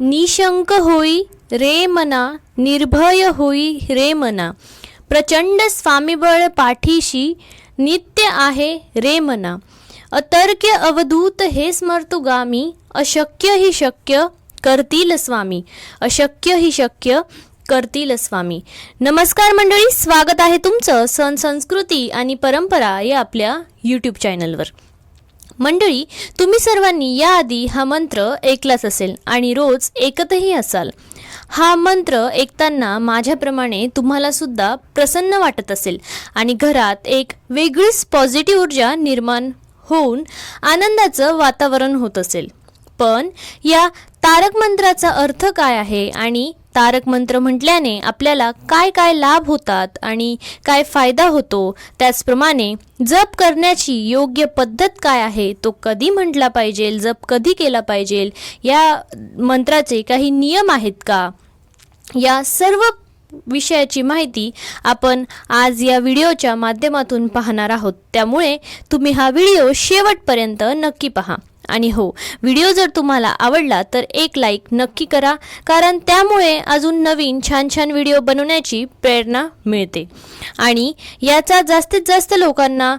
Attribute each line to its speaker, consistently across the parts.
Speaker 1: निशंक होई रे मना निर्भय होई रे मना. प्रचंड स्वामीबळ पाठीशी नित्य आहे रे मना. अतर्क्य अवधूत हे स्मर्तुगामी अशक्य ही शक्य करतील स्वामी. अशक्य ही शक्य करतील स्वामी. नमस्कार मंडळी स्वागत आहे तुमचं सण संस्कृती आणि परंपरा या आपल्या यूट्यूब चॅनलवर मंडळी तुम्ही सर्वांनी याआधी हा मंत्र ऐकलाच असेल आणि रोज ऐकतही असाल. हा मंत्र ऐकताना माझ्याप्रमाणे तुम्हाला सुद्धा प्रसन्न वाटत असेल आणि घरात एक वेगळीच पॉझिटिव्ह ऊर्जा निर्माण होऊन आनंदाचं वातावरण होत असेल. पण या तारक मंत्राचा अर्थ काय आहे आणि तारक मंत्र म्हटल्याने आपल्याला काय काय लाभ होतात आणि काय फायदा होतो त्याचप्रमाणे जप करण्याची योग्य पद्धत काय आहे तो कधी म्हटला पाहिजे जप कधी केला पाहिजे या मंत्राचे काही नियम आहेत का? या सर्व विषयाची माहिती आपण आज या व्हिडिओच्या माध्यमातून पाहणार आहोत. त्यामुळे तुम्ही हा व्हिडिओ शेवटपर्यंत नक्की पहा. आणि हो व्हिडिओ जर तुम्हाला आवडला तर एक लाईक नक्की करा कारण त्यामुळे अजून नवीन छान छान व्हिडिओ बनवण्याची प्रेरणा मिळते. आणि याचा जास्तीत जास्त लोकांना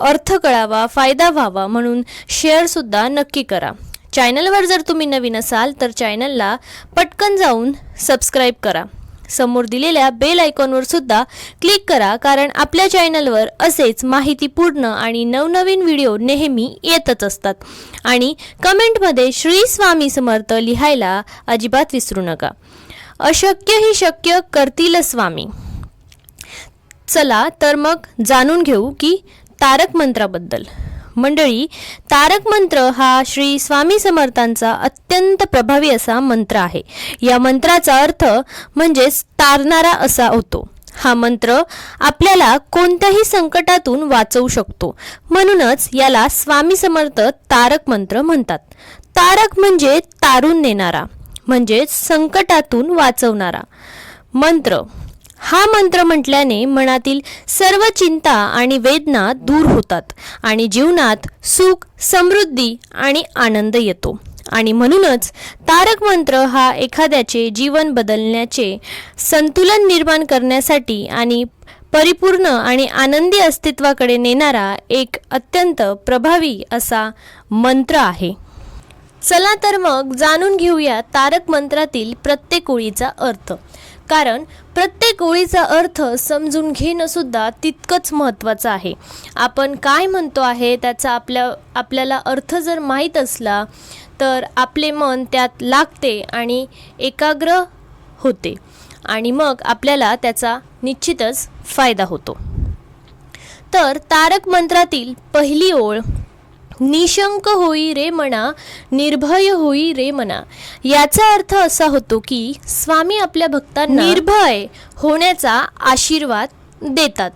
Speaker 1: अर्थ कळावा फायदा व्हावा म्हणून शेअरसुद्धा नक्की करा. चॅनलवर जर तुम्ही नवीन असाल तर चॅनलला पटकन जाऊन सबस्क्राईब करा. समोर दिलेल्या बेल आयकॉनवर सुद्धा क्लिक करा कारण आपल्या चॅनलवर असेच माहितीपूर्ण आणि नवनवीन व्हिडिओ नेहमी येतच असतात. आणि कमेंटमध्ये श्री स्वामी समर्थ लिहायला अजिबात विसरू नका. अशक्य ही शक्य करतील स्वामी. चला तर मग जाणून घेऊ की तारक मंत्राबद्दल. मंडळी तारक मंत्र हा श्री स्वामी समर्थांचा अत्यंत प्रभावी असा मंत्र आहे. या मंत्राचा अर्थ म्हणजेच तारणारा असा होतो. हा मंत्र आपल्याला कोणत्याही संकटातून वाचवू शकतो. म्हणूनच याला स्वामी समर्थ तारक मंत्र म्हणतात. तारक म्हणजे तारून नेणारा म्हणजेच संकटातून वाचवणारा. मंत्र हा मंत्र म्हटल्याने मनातील सर्व चिंता आणि वेदना दूर होतात आणि जीवनात सुख समृद्धी आणि आनंद येतो. आणि म्हणूनच तारक मंत्र हा एखाद्याचे जीवन बदलण्याचे संतुलन निर्माण करण्यासाठी आणि परिपूर्ण आणि आनंदी अस्तित्वाकडे नेणारा एक अत्यंत प्रभावी असा मंत्र आहे. चला तर मग जाणून घेऊया तारक मंत्रातील प्रत्येक ओळीचा अर्थ. कारण प्रत्येक ओळीचा अर्थ समजून घेणं सुद्धा तितकंच महत्त्वाचं आहे. आपण काय म्हणतो आहे त्याचा आपल्या आपल्याला अर्थ जर माहीत असला तर आपले मन त्यात लागते आणि एकाग्र होते आणि मग आपल्याला त्याचा निश्चितच फायदा होतो. तर तारक मंत्रातील पहिली ओळ निशंक होई रे मना निर्भय होई रे मना. याचा अर्थ असा होतो की स्वामी आपल्या भक्तांना निर्भय होण्याचा आशीर्वाद देतात.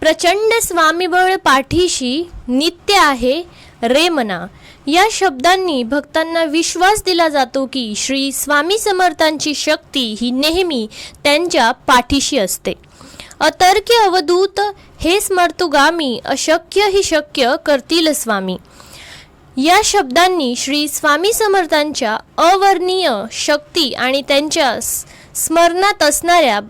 Speaker 1: प्रचंड स्वामीबळ पाठीशी नित्य आहे रे मना. या शब्दांनी भक्तांना विश्वास दिला जातो की श्री स्वामी समर्थांची शक्ती ही नेहमी त्यांच्या पाठीशी असते. अतर्क्य अवधूत हे स्मर्तुगामी अशक्य ही शक्य करतील स्वामी. या शब्दांनी श्री स्वामी समर्थांच्या अवर्णीय शक्ती आणि त्यांच्या स्मरणात असणाऱ्या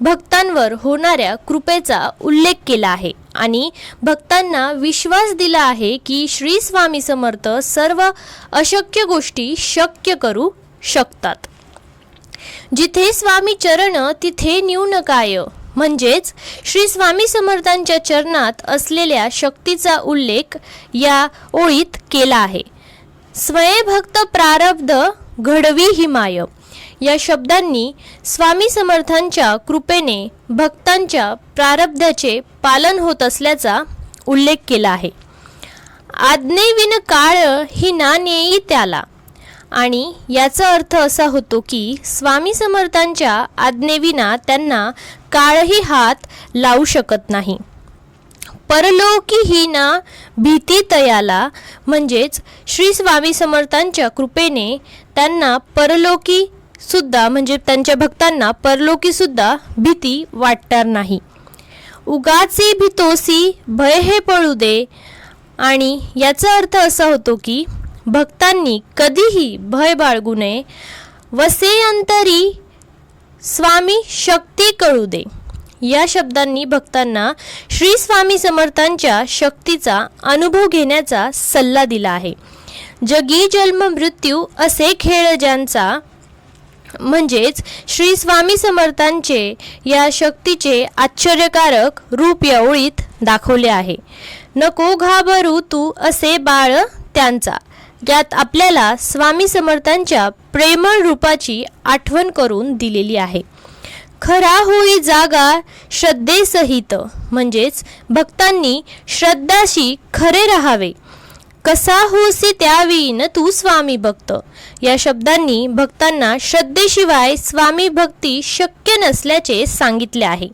Speaker 1: भक्तांवर होणाऱ्या कृपेचा उल्लेख केला आहे. आणि भक्तांना विश्वास दिला आहे की श्री स्वामी समर्थ सर्व अशक्य गोष्टी शक्य करू शकतात. जिथे स्वामी चरण तिथे न्यूनकाय. म्हणजेच श्री स्वामी समर्थांच्या चरणात असलेल्या शक्तीचा उल्लेख या ओळीत केला आहे. स्वयंभक्त प्रारब्ध घडवी हिमाय या शब्दांनी स्वामी समर्थांच्या कृपेने भक्तांच्या प्रारब्धाचे पालन होत असल्याचा उल्लेख केला आहे. आज्ञेविन काळ ही ना नेई त्याला. आणि याचा अर्थ असा होतो की स्वामी समर्थांच्या आज्ञेविना त्यांना काळही हात लावू शकत नाही. परलोकी ही ना भीती तयाला म्हणजेच श्री स्वामी समर्थांच्या कृपेने त्यांना परलोकी सुद्धा म्हणजे त्यांच्या भक्तांना परलोकी सुद्धा भीती वाटणार नाही. उगाची भीतोसी भय हे पळू दे. आणि याचा अर्थ असा होतो की भक्तांनी कधीही भय बाळगू नये. वसे अंतरी स्वामी शक्ती कळू दे. या शब्दांनी भक्तांना श्री स्वामी समर्थांच्या शक्तीचा अनुभव घेण्याचा सल्ला दिला आहे. जगी जन्म मृत्यू असे खेळ ज्यांचा म्हणजेच श्री स्वामी समर्थांचे या शक्तीचे आश्चर्यकारक रूप या ओळीत दाखवले आहे. नको घाबरू तू असे बाळ त्यांचा. यात आपल्याला स्वामी समर्थांच्या प्रेमळ रूपाची आठवण करून दिलेली आहे. खरा होई जागा श्रद्धेसहित म्हणजेच भक्तांनी श्रद्धाशी खरे राहावे. कसा होसी त्यावीन तू स्वामी भक्त? या शब्दांनी भक्तांना श्रद्धेशिवाय स्वामी भक्ती शक्य नसल्याचे सांगितले आहे.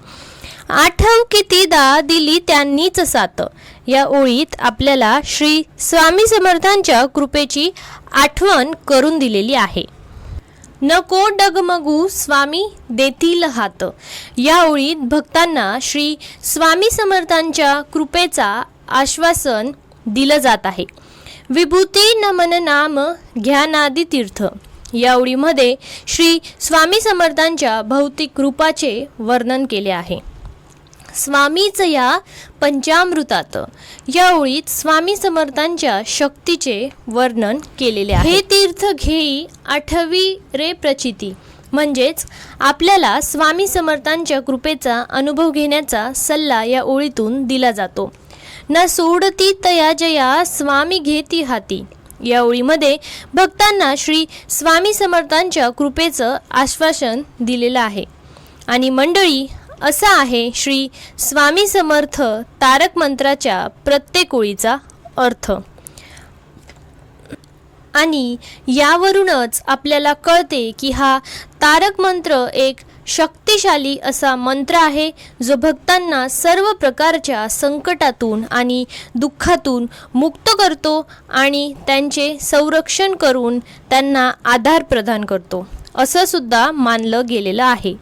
Speaker 1: आठव कितीदा दिली त्यांनीच सात या ओळीत आपल्याला श्री स्वामी समर्थांच्या कृपेची आठवण करून दिलेली आहे. नको डगमगू स्वामी देतील हात. या ओळीत भक्तांना श्री स्वामी समर्थांच्या कृपेचा आश्वासन दिलं जात आहे. विभूती नमन नाम घ्यानादी तीर्थ. या ओळीमध्ये श्री स्वामी समर्थांच्या भौतिक रूपाचे वर्णन केले आहे. स्वामीच या पंचामृतात. या ओळीत स्वामी समर्थांच्या शक्तीचे वर्णन केलेले आहे. हे तीर्थ घेई आठवी रे प्रचिती. म्हणजेच आपल्याला स्वामी समर्थांच्या कृपेचा अनुभव घेण्याचा सल्ला या ओळीतून दिला जातो. न सोडती तया जया स्वामी घेती हाती. या ओळीमध्ये भक्तांना श्री स्वामी समर्थांच्या कृपेचं आश्वासन दिलेलं आहे. आणि मंडळी असा आहे श्री स्वामी समर्थ तारक मंत्राच्या प्रत्येक ओळीचा अर्थ. आणि यावरूनच आपल्याला कळते की हा तारक मंत्र एक शक्तिशाली असा मंत्र आहे जो भक्तांना सर्व प्रकारच्या संकटातून आणि दुःखातून मुक्त करतो आणि त्यांचे संरक्षण करून त्यांना आधार प्रदान करतो. असं सुद्धा मानलं गेलेलं आहे.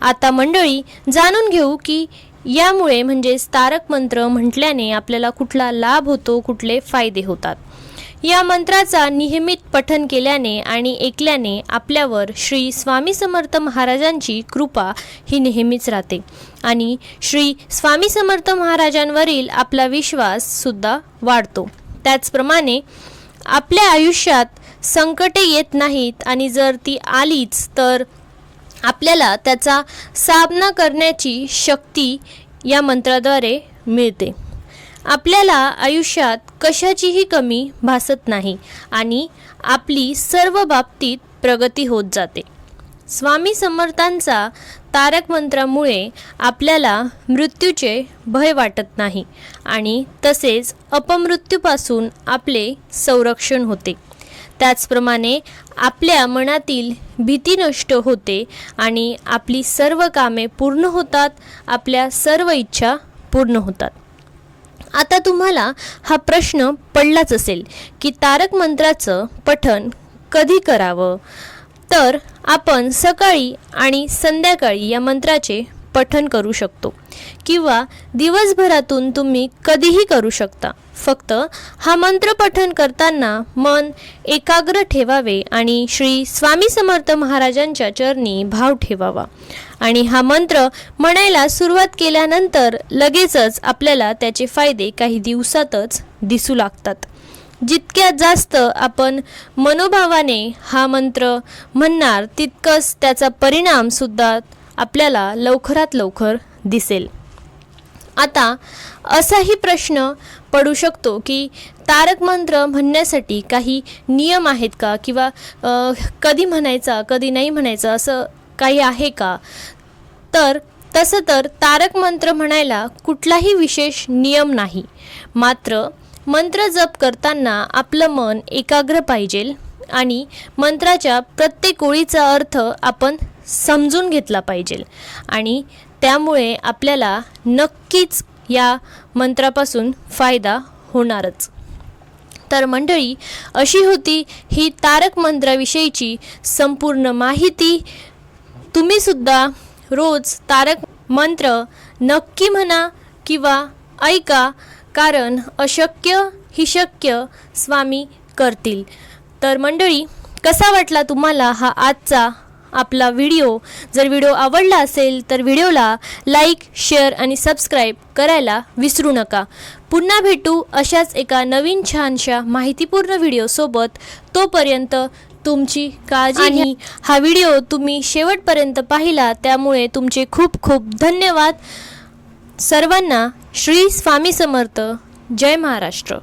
Speaker 1: आता मंडळी जाणून घेऊ की यामुळे म्हणजेच तारक मंत्र म्हटल्याने आपल्याला कुठला लाभ होतो कुठले फायदे होतात. या मंत्राचा नियमित पठन केल्याने आणि ऐकल्याने आपल्यावर श्री स्वामी समर्थ महाराजांची कृपा ही नेहमीच राहते आणि श्री स्वामी समर्थ महाराजांवरील आपला विश्वास सुद्धा वाढतो. त्याचप्रमाणे आपल्या आयुष्यात संकटे येत नाहीत आणि जर ती आलीच तर आपल्याला त्याचा सामना करण्याची शक्ती या मंत्राद्वारे मिळते. आपल्याला आयुष्यात कशाचीही कमी भासत नाही आणि आपली सर्व बाबतीत प्रगती होत जाते. स्वामी समर्थांचा तारक मंत्रामुळे आपल्याला मृत्यूचे भय वाटत नाही आणि तसेच अपमृत्यूपासून आपले संरक्षण होते. त्याचप्रमाणे आपल्या मनातील भीती नष्ट होते आणि आपली सर्व कामे पूर्ण होतात आपल्या सर्व इच्छा पूर्ण होतात. आता तुम्हाला हा प्रश्न पडलाच असेल की तारक मंत्राचं पठण कधी करावं? तर आपण सकाळी आणि संध्याकाळी या मंत्राचे पठन करू शकतो. किंवा दिवसभरातून तुम्ही कधीही करू शकता. फक्त हा मंत्र पठन करताना मन एकाग्र ठेवावे आणि श्री स्वामी समर्थ महाराजांच्या चरणी भाव ठेवावा. आणि हा मंत्र म्हणायला सुरुवात केल्यानंतर लगेचच आपल्याला त्याचे फायदे काही दिवसातच दिसू लागतात. जितक्या जास्त आपण मनोभावाने हा मंत्र म्हणणार तितकंच त्याचा परिणाम सुद्धा आपल्याला लवकरात लवकर दिसेल. आता असाही प्रश्न पडू शकतो की तारक मंत्र म्हणण्यासाठी काही नियम आहेत का? किंवा कधी म्हणायचा कधी नाही म्हणायचं असं काही आहे का? तर तसं तर तारक मंत्र म्हणायला कुठलाही विशेष नियम नाही. मात्र मंत्र जप करताना आपलं मन एकाग्र पाहिजे आणि मंत्राच्या प्रत्येक ओळीचा अर्थ आपण समजून घेतला पाहिजे. आणि त्यामुळे आपल्याला नक्कीच या मंत्रापासून फायदा होणारच. तर मंडळी अशी होती ही तारक मंत्राविषयीची संपूर्ण माहिती. तुम्हीसुद्धा रोज तारक मंत्र नक्की म्हणा किंवा ऐका कारण अशक्य ही शक्य स्वामी करतील. तर मंडळी कसा वाटला तुम्हाला हा आजचा आपला व्हिडिओ. जर व्हिडिओ आवडला असेल तर व्हिडिओला लाईक शेअर आणि सबस्क्राईब करायला विसरू नका. पुन्हा भेटू अशाच एका नवीन छानशा माहितीपूर्ण व्हिडिओसोबत तोपर्यंत तुमची काळजी आणि हा व्हिडिओ तुम्ही शेवटपर्यंत पाहिला त्यामुळे तुमचे खूप खूप धन्यवाद. सर्वांना श्री स्वामी समर्थ. जय महाराष्ट्र.